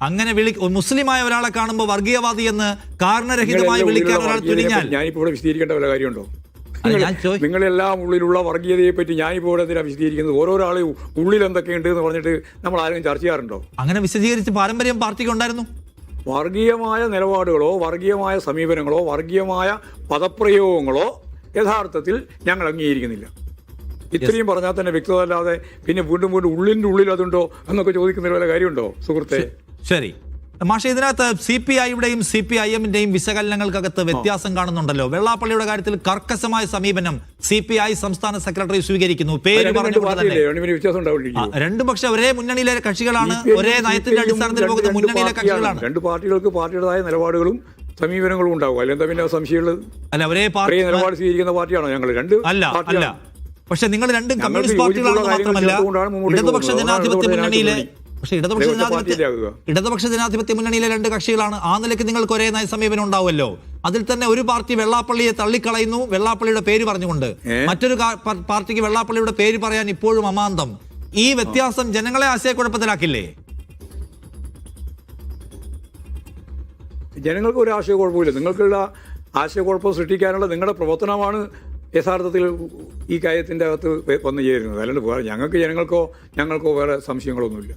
അങ്ങനെ വിളി മുസ്ലിമായ ഒരാളെ കാണുമ്പോൾ വർഗീയവാദി എന്ന് കാരണരഹിതമായി വിളിക്കാൻ ഒരാൾ തുനിഞ്ഞാൽ ഞാനിപ്പോൾ ഞാനിപ്പോ ഇവിടെ വിശദീകരിക്കേണ്ട വല്ല കാര്യമുണ്ടോ? നിങ്ങളെല്ലാം ഉള്ളിലുള്ള വർഗീയതയെ പറ്റി ഞാനിപ്പോൾ ഇവിടെ വിശദീകരിക്കുന്നത്? വിശദീകരിക്കുന്നത് ഓരോരാളെ ഉള്ളിൽ എന്തൊക്കെയുണ്ട് എന്ന് പറഞ്ഞിട്ട് നമ്മൾ ആരെങ്കിലും ചർച്ച ചെയ്യാറുണ്ടോ? അങ്ങനെ വിശദീകരിച്ച് പാരമ്പര്യം പാർട്ടിക്ക് ഉണ്ടായിരുന്നു. വർഗീയമായ നിലപാടുകളോ വർഗീയമായ സമീപനങ്ങളോ വർഗീയമായ പദപ്രയോഗങ്ങളോ യഥാർത്ഥത്തിൽ ഞങ്ങൾ അംഗീകരിക്കുന്നില്ല. ഇത്രയും പറഞ്ഞാൽ തന്നെ വ്യക്തത അല്ലാതെ പിന്നെ വീണ്ടും വീണ്ടും ഉള്ളിന്റെ ഉള്ളിൽ അതുണ്ടോ എന്നൊക്കെ ചോദിക്കുന്ന വല്ല കാര്യമുണ്ടോ സുഹൃത്തെ? ശരി. മാഷെ ഇതിനകത്ത് സി പി ഐയുടെയും സി പി ഐ എമ്മിന്റെയും വിശകലനങ്ങൾക്കകത്ത് വ്യത്യാസം കാണുന്നുണ്ടല്ലോ. വെള്ളാപ്പള്ളിയുടെ കാര്യത്തിൽ കർക്കശമായ സമീപനം സി പി ഐ സംസ്ഥാന സെക്രട്ടറി സ്വീകരിക്കുന്നു. പേര് പറഞ്ഞു രണ്ട് പക്ഷെ ഒരേ മുന്നണിയിലെ കക്ഷികളാണ്. ഒരേ നയത്തിന്റെ അടിസ്ഥാനത്തിൽ പോകുന്ന മുന്നണിയിലെ കക്ഷികളാണ്. രണ്ട് പാർട്ടികൾക്ക് പാർട്ടിയുടേതായ നിലപാടുകളും സമീപനങ്ങളും ഉണ്ടാവും. അല്ലെങ്കിൽ പിന്നെ സംശയമുള്ളത് അല്ല ഒരേ പാർട്ടി നിലപാട് സ്വീകരിക്കുന്ന പാർട്ടിയാണോ ഞങ്ങൾ രണ്ട് അല്ല അല്ല. പക്ഷെ നിങ്ങൾ രണ്ടും കമ്മ്യൂണിസ്റ്റ് പാർട്ടികളാണ് പാർട്ടികളാണെന്ന് മാത്രമല്ല ഇടതുപക്ഷ ജനാധിപത്യ മുന്നണിയിലെ മുന്നണി. പക്ഷെ ഇടതുപക്ഷ ജനാധിപത്യ ഇടതുപക്ഷ ജനാധിപത്യ മുന്നണിയിലെ രണ്ട് കക്ഷികളാണ്. ആ നിലയ്ക്ക് നിങ്ങൾക്ക് ഒരേ നയ സമീപനം ഉണ്ടാവുമല്ലോ അതിൽ തന്നെ ഒരു പാർട്ടി വെള്ളാപ്പള്ളിയെ തള്ളിക്കളയുന്നു. വെള്ളാപ്പള്ളിയുടെ പേര് പറഞ്ഞുകൊണ്ട്. മറ്റൊരു പാർട്ടിക്ക് വെള്ളാപ്പള്ളിയുടെ പേര് പറയാൻ ഇപ്പോഴും അമാന്തം. ഈ വ്യത്യാസം ജനങ്ങളെ ആശയക്കുഴപ്പത്തിലാക്കില്ലേ? ജനങ്ങൾക്ക് ഒരു ആശയക്കുഴപ്പമില്ല. നിങ്ങൾക്കുള്ള ആശയക്കുഴപ്പം സൃഷ്ടിക്കാനുള്ള നിങ്ങളുടെ പ്രവർത്തനമാണ് യഥാർത്ഥത്തിൽ ഈ കാര്യത്തിന്റെ അകത്ത് വന്നു ചേരുന്നത്. അല്ലാണ്ട് വേറെ ഞങ്ങൾക്ക് ജനങ്ങൾക്കോ ഞങ്ങൾക്കോ വേറെ സംശയങ്ങളൊന്നുമില്ല.